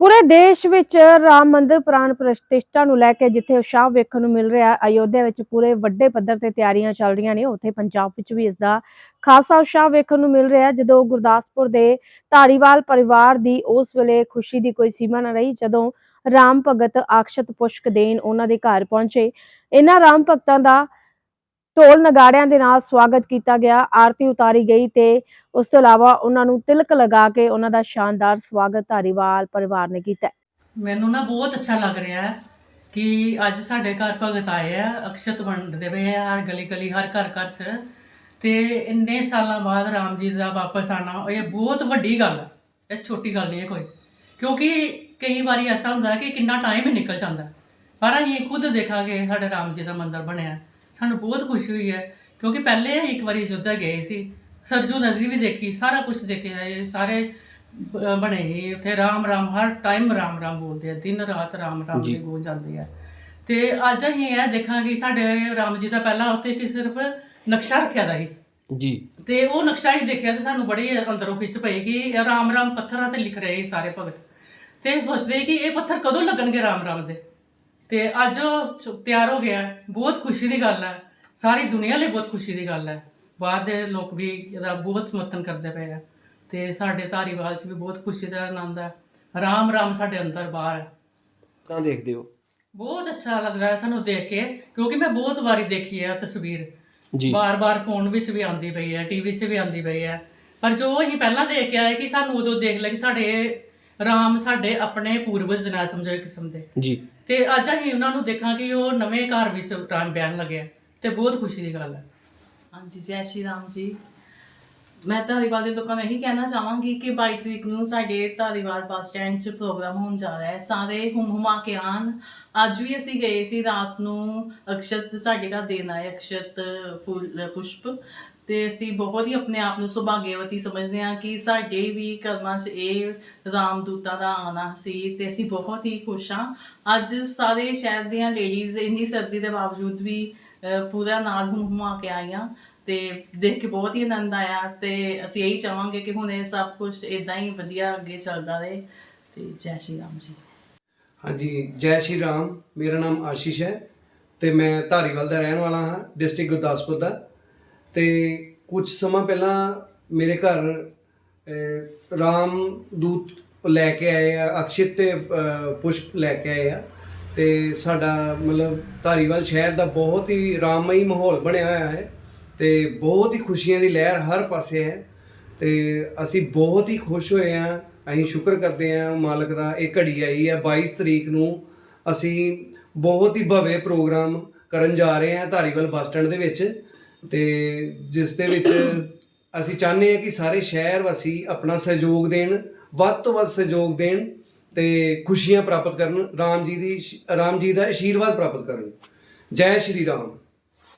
ਪੂਰੇ ਦੇਸ਼ ਵਿੱਚ ਰਾਮ ਮੰਦਿਰ ਪ੍ਰਾਣ ਪ੍ਰਤਿਸ਼ਠਾ ਨੂੰ ਲੈ ਕੇ ਜਿੱਥੇ ਉਤਸ਼ਾਹ ਵੇਖਣ ਨੂੰ ਮਿਲ ਰਿਹਾ, ਅਯੋਧਿਆ ਵਿੱਚ ਪੂਰੇ ਵੱਡੇ ਪੱਧਰ ਤੇ ਤਿਆਰੀਆਂ ਚੱਲ ਰਹੀਆਂ ਨੇ, ਉੱਥੇ ਪੰਜਾਬ ਵਿੱਚ ਵੀ ਇਸ ਦਾ ਖਾਸਾ ਉਤਸ਼ਾਹ ਵੇਖਣ ਨੂੰ ਮਿਲ ਰਿਹਾ। ਜਦੋਂ ਗੁਰਦਾਸਪੁਰ ਦੇ ਧਾਰੀਵਾਲ ਪਰਿਵਾਰ ਦੀ ਉਸ ਵੇਲੇ ਖੁਸ਼ੀ ਦੀ ਕੋਈ ਸੀਮਾ ਨਾ ਰਹੀ, ਜਦੋਂ ਰਾਮ ਭਗਤ ਆਕਸ਼ਤ ਪੁਸ਼ਕ ਦੇਣ ਉਹਨਾਂ ਦੇ ਘਰ ਪਹੁੰਚੇ। ਇਹਨਾਂ ਰਾਮ ਭਗਤਾਂ ਦਾ ਢੋਲ ਨਗਾੜਿਆਂ ਦੇ ਨਾਲ ਸਵਾਗਤ ਕੀਤਾ ਗਿਆ। ਆਰਤੀ ਉਤਾਰੀ ਗਈ ਤੇ ਉਸ ਤੋਂ ਇਲਾਵਾ ਉਹਨਾਂ ਨੂੰ ਤਿਲਕ ਲਗਾ ਕੇ ਉਹਨਾਂ ਦਾ ਸ਼ਾਨਦਾਰ ਸਵਾਗਤ ਧਾਰੀਵਾਲ ਪਰਿਵਾਰ ਨੇ ਕੀਤਾ। ਮੈਨੂੰ ਨਾ ਬਹੁਤ ਅੱਛਾ ਲੱਗ ਰਿਹਾ ਹੈ ਕਿ ਅੱਜ ਸਾਡੇ ਘਰ ਭਗਤ ਆਏ ਆ, ਅਕਸ਼ਤ ਵੰਡਦੇ ਪਏ ਆ, ਹਰ ਗਲੀ ਗਲੀ, ਹਰ ਘਰ ਘਰ 'ਚ। ਤੇ ਇੰਨੇ ਸਾਲਾਂ ਬਾਅਦ ਰਾਮ ਜੀ ਦਾ ਵਾਪਸ ਆਣਾ ਇਹ ਬਹੁਤ ਵੱਡੀ ਗੱਲ ਹੈ ਇਹ ਛੋਟੀ ਗੱਲ ਨਹੀਂ ਹੈ ਕੋਈ। ਕਿਉਂਕਿ ਕਈ ਵਾਰੀ ਐਸਾ ਹੁੰਦਾ ਕਿ ਕਿੰਨਾ ਟਾਈਮ ਹੀ ਨਿਕਲ ਜਾਂਦਾ। ਹੈ। ਪਰ ਅਸੀਂ ਖੁਦ ਦੇਖਾਂਗੇ ਸਾਡੇ ਰਾਮ ਜੀ ਦਾ ਮੰਦਿਰ ਬਣਿਆ। ਸਾਨੂੰ ਬਹੁਤ ਖੁਸ਼ੀ ਹੋਈ ਹੈ ਕਿਉਂਕਿ ਪਹਿਲੇ ਅਸੀਂ ਇੱਕ ਵਾਰੀ ਅਯੋਧਿਆ ਗਏ ਸੀ ਸਰਜੂ ਨਦੀ ਵੀ ਦੇਖੀ ਸਾਰਾ ਕੁਝ ਦੇਖਿਆ ਇਹ ਸਾਰੇ ਬਣੇ ਸੀ ਉੱਥੇ ਰਾਮ ਰਾਮ ਹਰ ਟਾਈਮ ਰਾਮ ਰਾਮ ਬੋਲਦੇ ਆ ਦਿਨ ਰਾਤ ਰਾਮ ਰਾਮ ਦੀ ਗੂੰਜ ਜਾਂਦੀ ਹੈ ਤੇ ਅੱਜ ਅਸੀਂ ਇਹ ਦੇਖਾਂਗੇ ਸਾਡੇ ਰਾਮ ਜੀ ਦਾ ਪਹਿਲਾਂ ਉੱਥੇ ਕਿ ਸਿਰਫ ਨਕਸ਼ਾ ਰੱਖਿਆ ਦਾ ਸੀ। ਜੀ। ਤੇ ਉਹ ਨਕਸ਼ਾ ਹੀ ਦੇਖਿਆ ਤੇ ਸਾਨੂੰ ਬੜੀ ਅੰਦਰੋਂ ਖਿੱਚ ਪਈ ਕਿ ਰਾਮ ਰਾਮ ਪੱਥਰਾਂ ਤੇ ਲਿਖ ਰਹੇ ਸਾਰੇ ਭਗਤ। ਤੇ ਸੋਚਦੇ ਕਿ ਇਹ ਪੱਥਰ ਕਦੋਂ ਲੱਗਣਗੇ ਰਾਮ ਰਾਮ ਦੇ? ਤੇ ਅੱਜ ਉਹ ਤਿਆਰ ਹੋ ਗਿਆ ਹੈ। ਬਹੁਤ ਖੁਸ਼ੀ ਦੀ ਗੱਲ ਹੈ। ਸਾਰੀ ਦੁਨੀਆ ਲਈ ਬਹੁਤ ਖੁਸ਼ੀ ਦੀ ਗੱਲ ਹੈ। ਬਾਹਰ ਦੇ ਲੋਕ ਵੀ ਇਹਦਾ ਬਹੁਤ ਸਮਰਥਨ ਕਰਦੇ ਪਏ ਆ। ਤੇ ਸਾਡੇ ਧਾਰੀਵਾਲ 'ਚ ਵੀ ਬਹੁਤ ਖੁਸ਼ੀ ਦਾ ਆਨੰਦ ਹੈ। ਰਾਮ ਰਾਮ ਸਾਡੇ ਅੰਦਰ ਬਾਹਰ ਹੈ। ਤਾਂ ਦੇਖਦੇ ਹੋ। ਬਹੁਤ ਅੱਛਾ ਲੱਗ ਰਿਹਾ ਹੈ ਸਾਨੂੰ ਦੇਖ ਕੇ ਕਿਉਂਕਿ ਮੈਂ ਬਹੁਤ ਵਾਰੀ ਦੇਖੀ ਹੈ ਤਸਵੀਰ। ਜੀ। ਬਾਰ-ਬਾਰ ਫੋਨ ਵਿੱਚ ਵੀ ਆਉਂਦੀ ਪਈ ਹੈ ਟੀਵੀ 'ਚ ਵੀ ਆਉਂਦੀ ਪਈ ਹੈ। ਪਰ ਜੋ ਅਸੀਂ ਪਹਿਲਾਂ ਦੇਖ ਕੇ ਆਏ ਕਿ ਸਾਨੂੰ ਉਦੋਂ ਦੇਖ ਲਿਆ ਕਿ ਸਾਡੇ ਰਾਮ ਸਾਡੇ ਆਪਣੇ ਪੂਰਵਜ ਨਾ ਸਮਝੋ ਇੱਕ ਕਿਸਮ ਦੇ। ਜੀ। ਤੇ ਅੱਜ ਅਸੀਂ ਉਹਨਾਂ ਨੂੰ ਦੇਖਾਂਗੇ ਉਹ ਨਵੇਂ ਘਰ ਵਿੱਚ ਰਾਮ ਬਹਿਣ ਲੱਗਿਆ ਤੇ ਬਹੁਤ ਖੁਸ਼ੀ ਦੀ ਗੱਲ ਹੈ ਹਾਂਜੀ ਜੈ ਸ਼੍ਰੀ ਰਾਮ ਜੀ। ਮੈਂ ਧਾਰੀਵਾਲ ਦੇ ਲੋਕਾਂ ਨੂੰ ਇਹੀ ਕਹਿਣਾ ਚਾਹਾਂਗੀ ਕਿ 22 ਤਰੀਕ ਨੂੰ ਸਾਡੇ ਧਾਰੀਵਾਲ ਬੱਸ ਸਟੈਂਡ 'ਚ ਪ੍ਰੋਗਰਾਮ ਹੋਣ ਜਾ ਰਿਹਾ ਹੈ। ਸਾਰੇ ਹੁਮ ਹੁਮਾ ਕੇ ਆਉਣ। ਅੱਜ ਵੀ ਅਸੀਂ ਗਏ ਸੀ ਰਾਤ ਨੂੰ ਅਕਸ਼ਤ ਸਾਡੇ ਘਰ ਦੇਣ ਆਏ ਅਕਸ਼ਤ ਫੁੱਲ ਪੁਸ਼ਪ। ਤੇ ਅਸੀਂ ਬਹੁਤ ਹੀ ਆਪਣੇ ਆਪ ਨੂੰ ਸੁਭਾਗਿਆਵਤੀ ਸਮਝਦੇ ਹਾਂ ਕਿ ਸਾਡੇ ਵੀ ਕਰਮਾਂ 'ਚ ਇਹ ਰਾਮਦੂਤਾਂ ਦਾ ਆਣਾ ਸੀ ਤੇ ਅਸੀਂ ਬਹੁਤ ਹੀ ਖੁਸ਼ ਹਾਂ। ਅੱਜ ਸਾਰੇ ਸ਼ਹਿਰ ਦੀਆਂ ਲੇਡੀਜ਼ ਇੰਨੀ ਸਰਦੀ ਦੇ ਬਾਵਜੂਦ ਵੀ ਅਹ, ਪੂਰਾ ਨਾਲ ਹੁਮ ਹੁਮਾ ਕੇ ਆਈਆਂ। ਤੇ ਦੇਖ ਕੇ ਬਹੁਤ ਹੀ ਆਨੰਦ ਆਇਆ ਤੇ ਅਸੀਂ ਇਹੀ ਚਾਹਾਂਗੇ ਕਿ ਹੁਣ ਇਹ ਸਭ ਕੁਝ ਇਦਾਂ ਹੀ ਵਧੀਆ ਅੱਗੇ ਚੱਲਦਾ ਰਹੇ ਤੇ ਜੈ ਸ਼੍ਰੀ ਰਾਮ ਜੀ। ਹਾਂਜੀ ਜੈ ਸ਼੍ਰੀ ਰਾਮ। ਮੇਰਾ ਨਾਮ ਆਸ਼ੀਸ਼ ਹੈ ਤੇ ਮੈਂ ਧਾਰੀਵਾਲ ਦਾ ਰਹਿਣ ਵਾਲਾ ਹਾਂ ਡਿਸਟ੍ਰਿਕਟ ਗੁਰਦਾਸਪੁਰ ਦਾ। ਤੇ ਕੁਝ ਸਮਾਂ ਪਹਿਲਾਂ ਮੇਰੇ ਘਰ ਅਹ, ਰਾਮ ਦੂਤ ਲੈ ਕੇ ਆਏ ਆ ਅਕਸ਼ਿਤ ਤੇ ਪੁਸ਼ਪ ਲੈ ਕੇ ਆਏ ਆ। ਤੇ ਸਾਡਾ ਮਤਲਬ ਧਾਰੀਵਾਲ ਸ਼ਹਿਰ ਦਾ ਬਹੁਤ ਹੀ ਰਾਮਮਈ ਮਾਹੌਲ ਬਣਿਆ ਹੋਇਆ ਹੈ। ਤੇ ਬਹੁਤ ਹੀ ਖੁਸ਼ੀਆਂ ਦੀ ਲਹਿਰ ਹਰ ਪਾਸੇ ਹੈ। ਤੇ ਅਸੀਂ ਬਹੁਤ ਹੀ ਖੁਸ਼ ਹੋਏ ਹਾਂ। ਅਸੀਂ ਸ਼ੁਕਰ ਕਰਦੇ ਹਾਂ ਮਾਲਕ ਦਾ, ਇਹ ਘੜੀ ਆਈ ਹੈ 22 ਤਰੀਕ ਨੂੰ ਅਸੀਂ ਬਹੁਤ ਹੀ ਭਵੇ ਪ੍ਰੋਗਰਾਮ ਕਰਨ ਜਾ ਰਹੇ ਹਾਂ ਧਾਰੀਵਾਲ ਬੱਸ ਸਟੈਂਡ ਦੇ ਵਿੱਚ। ਤੇ ਜਿਸ ਦੇ ਵਿੱਚ ਅਸੀਂ ਚਾਹੁੰਦੇ ਹਾਂ ਕਿ ਸਾਰੇ ਸ਼ਹਿਰ ਵਾਸੀ ਆਪਣਾ ਸਹਿਯੋਗ ਦੇਣ, ਵੱਧ ਤੋਂ ਵੱਧ ਸਹਿਯੋਗ ਦੇਣ ਤੇ ਖੁਸ਼ੀਆਂ ਪ੍ਰਾਪਤ ਕਰਨ, ਰਾਮ ਜੀ ਦੀ, ਰਾਮ ਜੀ ਦਾ ਆਸ਼ੀਰਵਾਦ ਪ੍ਰਾਪਤ ਕਰਨ। ਜੈ ਸ਼੍ਰੀ ਰਾਮ।